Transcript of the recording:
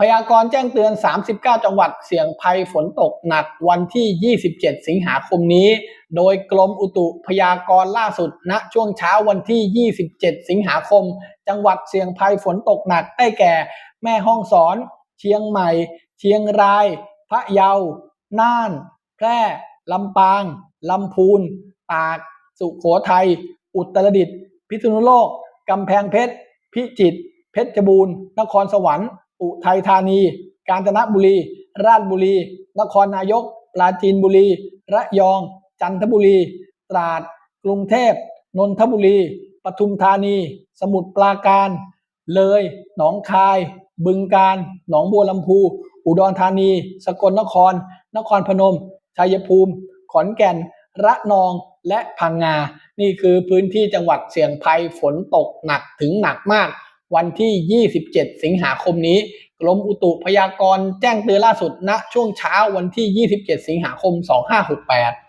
พยากรณ์แจ้งเตือน 39 จังหวัดเสี่ยงภัยฝนตกหนักวันที่ 27 สิงหาคมนี้ โดยกรมอุตุพยากรณ์ล่าสุดณช่วงเช้าวันที่ 27 สิงหาคม จังหวัดเสี่ยงภัยฝนตกหนักได้แก่ แม่ฮ่องสอน เชียงใหม่ เชียงราย พะเยา น่าน แพร่ ลำปาง ลำพูน ตาก สุโขทัย อุตรดิตถ์ พิษณุโลก กำแพงเพชร พิจิตร เพชรบูรณ์ นครสวรรค์ อุทัยธานี กาญจนบุรี ราชบุรี นครนายก ปราจีนบุรี ระยอง จันทบุรี ตราด กรุงเทพ นนทบุรี ปทุมธานี สมุทรปราการ เลย หนองคาย บึงกาฬ หนองบัวลำพู อุดรธานี สกลนคร นครพนม ชัยภูมิ ขอนแก่น ระนอง และพังงา นี่คือพื้นที่จังหวัดเสี่ยงภัยฝนตกหนักถึงหนักมาก วันที่ 27 สิงหาคมนี้ กรมอุตุพยากรณ์แจ้งเตือนล่าสุดณช่วงเช้าวันที่ 27 สิงหาคม 2568